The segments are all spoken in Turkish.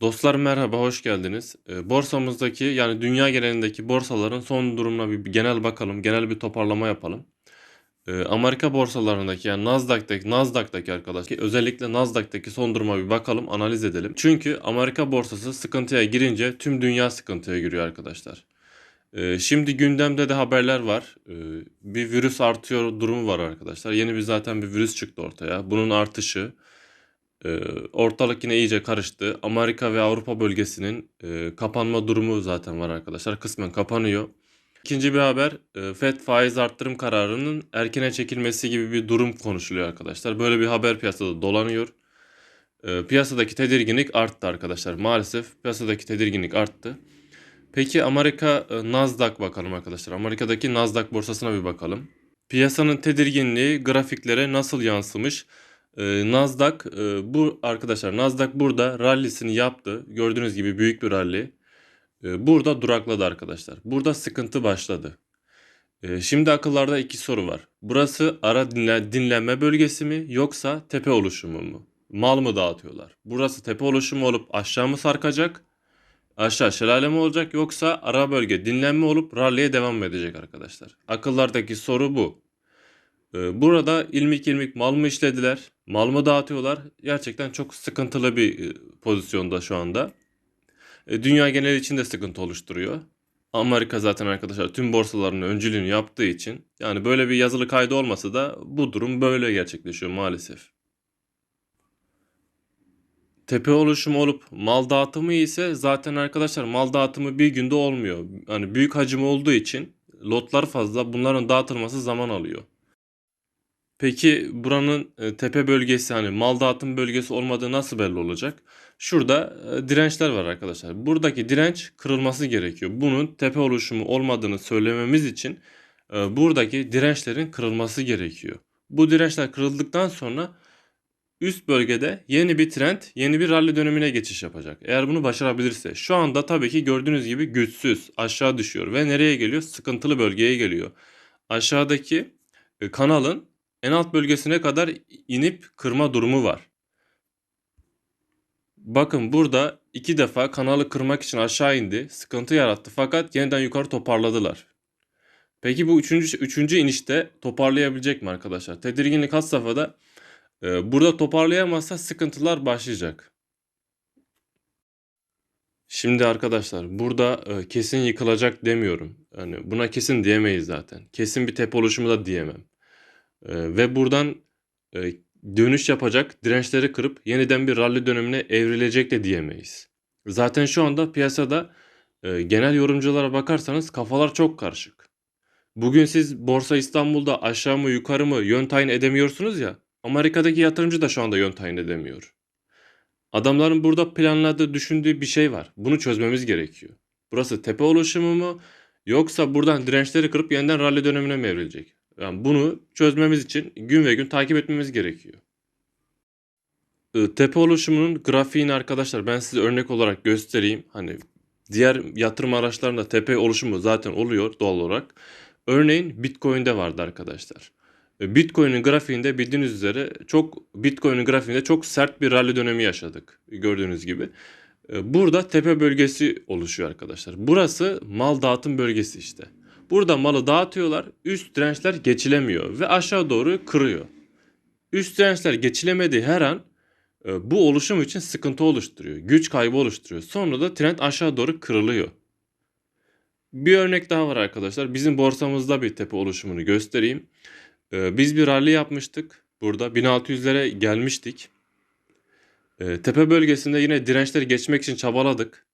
Dostlar merhaba, hoş geldiniz. Eee, borsamızdaki yani dünya genelindeki borsaların son durumuna bir genel bakalım, genel bir toparlama yapalım. Eee, Amerika borsalarındaki yani Nasdaq'taki Nasdaq'taki arkadaşlar özellikle Nasdaq'taki son duruma bir bakalım, analiz edelim. Çünkü Amerika borsası sıkıntıya girince tüm dünya sıkıntıya giriyor arkadaşlar. Eee, şimdi gündemde de haberler var. Bir virüs artıyor durumu var arkadaşlar. Yeni bir zaten bir virüs çıktı ortaya. Bunun artışı ee, ortalık yine iyice karıştı. Amerika ve Avrupa bölgesinin e, kapanma durumu zaten var arkadaşlar. Kısmen kapanıyor. İkinci bir haber e, FED faiz arttırım kararının erkene çekilmesi gibi bir durum konuşuluyor arkadaşlar. Böyle bir haber piyasada dolanıyor. E, piyasadaki tedirginlik arttı arkadaşlar. Maalesef piyasadaki tedirginlik arttı. Peki Amerika Nasdaq bakalım arkadaşlar. Amerika'daki Nasdaq borsasına bir bakalım. Piyasanın tedirginliği grafiklere nasıl yansımış? Ee, Nasdaq e, bu arkadaşlar Nasdaq burada rallisini yaptı. Gördüğünüz gibi büyük bir rally. Ee, burada durakladı arkadaşlar. Burada sıkıntı başladı. Ee, şimdi akıllarda iki soru var. Burası ara dinle, dinlenme bölgesi mi yoksa tepe oluşumu mu? Mal mı dağıtıyorlar? Burası tepe oluşumu olup aşağı mı sarkacak? Aşağı şelale mi olacak yoksa ara bölge dinlenme olup rally'e devam mı edecek arkadaşlar? Akıllardaki soru bu. Ee, Burada ilmik ilmik mal mı işlediler? Mal mı dağıtıyorlar? Gerçekten çok sıkıntılı bir e, pozisyonda şu anda. E, Dünya geneli için de sıkıntı oluşturuyor. Amerika zaten arkadaşlar tüm borsaların öncülüğünü yaptığı için yani böyle bir yazılı kaydı olmasa da bu durum böyle gerçekleşiyor maalesef. Tepe oluşumu olup mal dağıtımı ise zaten arkadaşlar mal dağıtımı bir günde olmuyor. Hani büyük hacim olduğu için lotlar fazla bunların dağıtılması zaman alıyor. Peki buranın e, tepe bölgesi hani mal dağıtım bölgesi olmadığı nasıl belli olacak? Şurada e, dirençler var arkadaşlar. Buradaki direnç kırılması gerekiyor. Bunun tepe oluşumu olmadığını söylememiz için e, buradaki dirençlerin kırılması gerekiyor. Bu dirençler kırıldıktan sonra üst bölgede yeni bir trend, yeni bir rally dönemine geçiş yapacak. Eğer bunu başarabilirse. Şu anda tabii ki gördüğünüz gibi güçsüz, aşağı düşüyor ve nereye geliyor? Sıkıntılı bölgeye geliyor. Aşağıdaki kanalın en alt bölgesine kadar inip kırma durumu var. Bakın burada iki defa kanalı kırmak için aşağı indi. Sıkıntı yarattı fakat yeniden yukarı toparladılar. Peki bu üçüncü, üçüncü inişte toparlayabilecek mi arkadaşlar? Tedirginlik had safhada. Ee, burada toparlayamazsa sıkıntılar başlayacak. Şimdi arkadaşlar burada e, kesin yıkılacak demiyorum. Yani buna kesin diyemeyiz zaten. Kesin bir tepe oluşumu da diyemem. Ee, ve buradan e, dönüş yapacak, dirençleri kırıp yeniden bir rally dönemine evrilecek de diyemeyiz. Zaten şu anda piyasada e, genel yorumculara bakarsanız kafalar çok karışık. Bugün siz Borsa İstanbul'da aşağı mı yukarı mı yön tayin edemiyorsunuz ya. Amerika'daki yatırımcı da şu anda yön tayin edemiyor. Adamların burada planladığı, düşündüğü bir şey var. Bunu çözmemiz gerekiyor. Burası tepe oluşumu mu yoksa buradan dirençleri kırıp yeniden rally dönemine mi evrilecek? Yani bunu çözmemiz için gün ve gün takip etmemiz gerekiyor. Ee, Tepe oluşumunun grafiğini arkadaşlar ben size örnek olarak göstereyim. Hani diğer yatırım araçlarında tepe oluşumu zaten oluyor doğal olarak. Örneğin Bitcoin'de vardı arkadaşlar. Ee, Bitcoin'in grafiğinde bildiğiniz üzere çok Bitcoin'in grafiğinde çok sert bir rally dönemi yaşadık gördüğünüz gibi. Ee, Burada tepe bölgesi oluşuyor arkadaşlar. Burası mal dağıtım bölgesi işte. Burada malı dağıtıyorlar. Üst dirençler geçilemiyor ve aşağı doğru kırıyor. Üst dirençler geçilemediği her an e, bu oluşum için sıkıntı oluşturuyor. Güç kaybı oluşturuyor. Sonra da trend aşağı doğru kırılıyor. Bir örnek daha var arkadaşlar. Bizim borsamızda bir tepe oluşumunu göstereyim. E, Biz bir rally yapmıştık. Burada 1600'lere gelmiştik. E, Tepe bölgesinde yine dirençleri geçmek için çabaladık.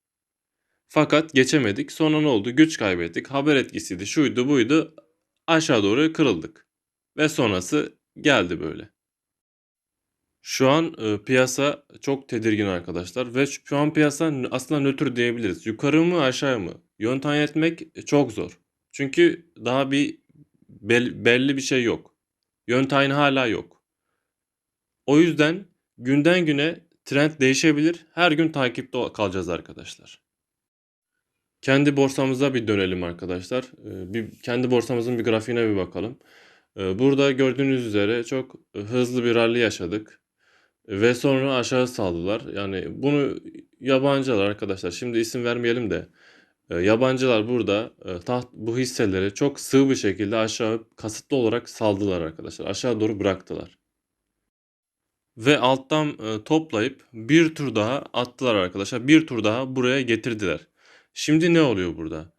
Fakat geçemedik. Sonra ne oldu? Güç kaybettik. Haber etkisiydi. Şuydu buydu. Aşağı doğru kırıldık. Ve sonrası geldi böyle. Şu an e, piyasa çok tedirgin arkadaşlar ve şu an piyasa aslında nötr diyebiliriz. Yukarı mı aşağı mı? Yön tayin etmek çok zor. Çünkü daha bir bel- belli bir şey yok. Yön tayini hala yok. O yüzden günden güne trend değişebilir. Her gün takipte kalacağız arkadaşlar. Kendi borsamıza bir dönelim arkadaşlar. Ee, Bir kendi borsamızın bir grafiğine bir bakalım. Ee, Burada gördüğünüz üzere çok hızlı bir rally yaşadık ve sonra aşağı saldılar. Yani bunu yabancılar arkadaşlar. Şimdi isim vermeyelim de e, yabancılar burada e, taht bu hisseleri çok sığ bir şekilde aşağı kasıtlı olarak saldılar arkadaşlar. Aşağı doğru bıraktılar. Ve alttan e, toplayıp bir tur daha attılar arkadaşlar. Bir tur daha buraya getirdiler. Şimdi ne oluyor burada?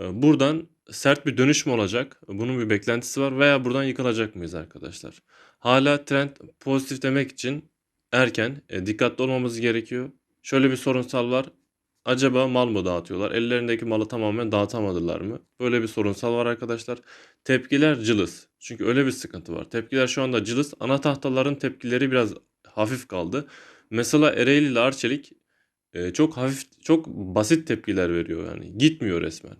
E, buradan sert bir dönüş mü olacak? Bunun bir beklentisi var veya buradan yıkılacak mıyız arkadaşlar? Hala trend pozitif demek için erken, e, dikkatli olmamız gerekiyor. Şöyle bir sorunsal var. Acaba mal mı dağıtıyorlar? Ellerindeki malı tamamen dağıtamadılar mı? Böyle bir sorunsal var arkadaşlar. Tepkiler cılız. Çünkü öyle bir sıkıntı var. Tepkiler şu anda cılız. Ana tahtaların tepkileri biraz hafif kaldı. Mesela Ereğli ile Arçelik e, çok hafif, çok basit tepkiler veriyor yani. Gitmiyor resmen.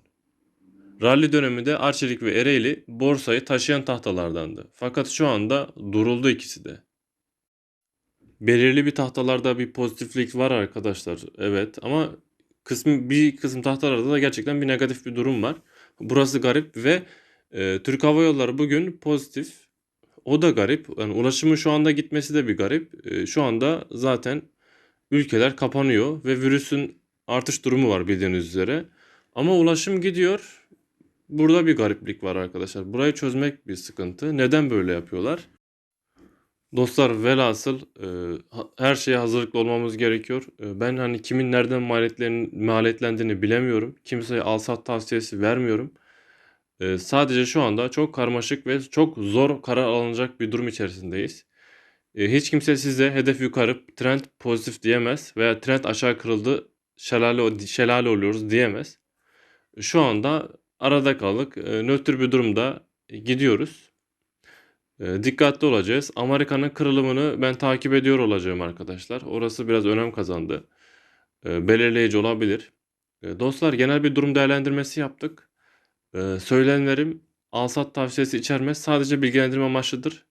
Rally döneminde Arçelik ve Ereğli borsayı taşıyan tahtalardandı. Fakat şu anda duruldu ikisi de. Belirli bir tahtalarda bir pozitiflik var arkadaşlar. Evet ama kısmı bir kısım tahtalarda da gerçekten bir negatif bir durum var. Burası garip ve e, Türk Hava Yolları bugün pozitif. O da garip. Yani ulaşımın şu anda gitmesi de bir garip. E, şu anda zaten ülkeler kapanıyor ve virüsün artış durumu var bildiğiniz üzere. Ama ulaşım gidiyor. Burada bir gariplik var arkadaşlar. Burayı çözmek bir sıkıntı. Neden böyle yapıyorlar? Dostlar velhasıl e, her şeye hazırlıklı olmamız gerekiyor. E, ben hani kimin nereden maliyetlendiğini bilemiyorum. Kimseye al sat tavsiyesi vermiyorum. E, sadece şu anda çok karmaşık ve çok zor karar alınacak bir durum içerisindeyiz. E, hiç kimse size hedef yukarı trend pozitif diyemez veya trend aşağı kırıldı şelale, şelale oluyoruz diyemez. Şu anda arada kaldık. E, nötr bir durumda gidiyoruz. E, dikkatli olacağız. Amerika'nın kırılımını ben takip ediyor olacağım arkadaşlar. Orası biraz önem kazandı. Belirleyici olabilir. Dostlar genel bir durum değerlendirmesi yaptık. Söylenenlerim alsat tavsiyesi içermez. Sadece bilgilendirme amaçlıdır.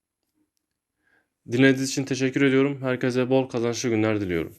Dinlediğiniz için teşekkür ediyorum. Herkese bol kazançlı günler diliyorum.